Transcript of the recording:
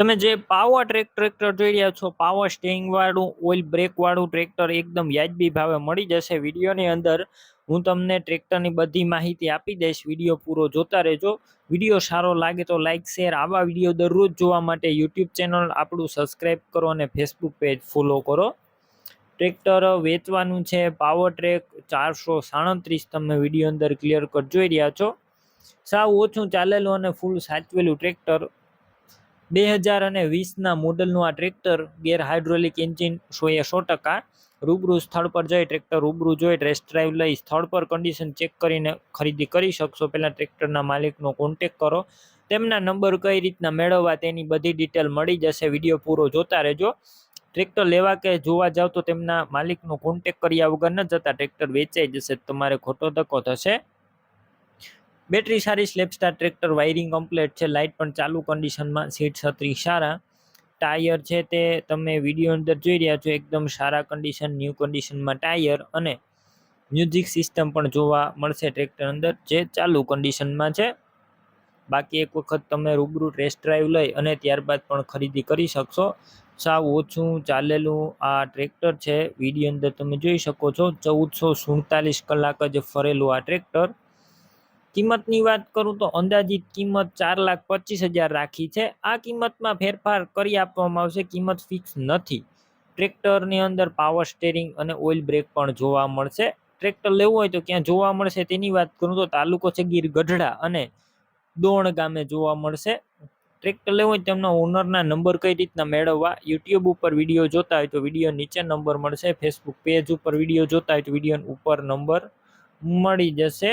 તમે જે power track tractor જોઈ રહ્યા છો, પાવર સ્ટેઇંગ વાળું ઓઇલ બ્રેક વાળું ટ્રેક્ટર એકદમ વ્યાજબી ભાવે મળી જશે વિડીયોની અંદર. હું તમને ટ્રેક્ટરની બધી માહિતી આપી દઈશ, વીડિયો પૂરો જોતા રહેજો. વીડિયો સારો લાગે તો લાઇક શેર આવા વીડિયો દરરોજ જોવા માટે યુટ્યુબ ચેનલ આપણું સબસ્ક્રાઈબ કરો અને ફેસબુક પેજ ફોલો કરો. ટ્રેક્ટર વેચવાનું છે પાવર ટ્રેક ચારસો સાડત્રીસ તમે વીડિયો અંદર ક્લિયર કટ જોઈ રહ્યા છો. સાવ ઓછું ચાલેલું અને ફૂલ સાચવેલું ટ્રેક્ટર બે હજાર અને વીસના મોડલનું આ ટ્રેક્ટર ગેર હાઇડ્રોલિક એન્જિન સોએ સો ટકા રૂબરૂ સ્થળ પર જઈ ટ્રેક્ટર રૂબરૂ જોઈ ટેસ્ટ ડ્રાઈવ લઈ સ્થળ પર કન્ડિશન ચેક કરીને ખરીદી કરી શકશો. પહેલાં ટ્રેક્ટરના માલિકનો કોન્ટેક કરો. તેમના નંબર કઈ રીતના મેળવવા તેની બધી ડિટેલ મળી જશે. વીડિયો પૂરો જોતા રહેજો. ટ્રેક્ટર લેવા કે જોવા જાવ તો તેમના માલિકનો કોન્ટેક કર્યા વગર ન જતા. ટ્રેક્ટર વેચાઈ જશે, તમારે ખોટો ધક્કો થશે. બેટરી સારી, સ્લેપસ્ટાર, ટ્રેક્ટર, વાયરિંગ કમ્પ્લેટ છે, લાઇટ પણ ચાલુ કન્ડિશનમાં સીટ છત્રી સારા. ટાયર છે તે તમે વીડિયો અંદર જોઈ રહ્યા છો, એકદમ સારા કન્ડિશન ન્યૂ કન્ડિશનમાં ટાયર અને મ્યુઝિક સિસ્ટમ પણ જોવા મળશે ટ્રેક્ટર અંદર, જે ચાલુ કન્ડિશનમાં છે. બાકી એક વખત તમે રૂબરૂ ટેસ્ટ ડ્રાઈવ લઈ અને ત્યારબાદ પણ ખરીદી કરી શકશો. સાવ ઓછું ચાલેલું આ ટ્રેક્ટર છે વીડિયો અંદર તમે જોઈ શકો છો, ચૌદસો સુડતાલીસ કલાક જ ફરેલું આ ટ્રેક્ટર. કિંમતની વાત કરું તો અંદાજિત કિંમત ચાર લાખ પચીસ હજાર રાખી છે. આ કિંમતમાં ફેરફાર કરી આપવામાં આવશે. કિંમત ફિક્સ નથી. ટ્રેક્ટરની અંદર પાવર સ્ટેરિંગ અને ઓઇલ બ્રેક પણ જોવા મળશે. ટ્રેક્ટર લેવું હોય તો ક્યાં જોવા મળશે તેની વાત કરું તો તાલુકો છે ગીર ગઢડા અને દોણ ગામે જોવા મળશે. ટ્રેક્ટર લેવું હોય તેમના ઓનરના નંબર કઈ રીતના મેળવવા યુટ્યુબ ઉપર વીડિયો જોતા હોય તો વીડિયો નીચે નંબર મળશે. ફેસબુક પેજ ઉપર વીડિયો જોતા હોય તો વીડિયો ઉપર નંબર મળી જશે.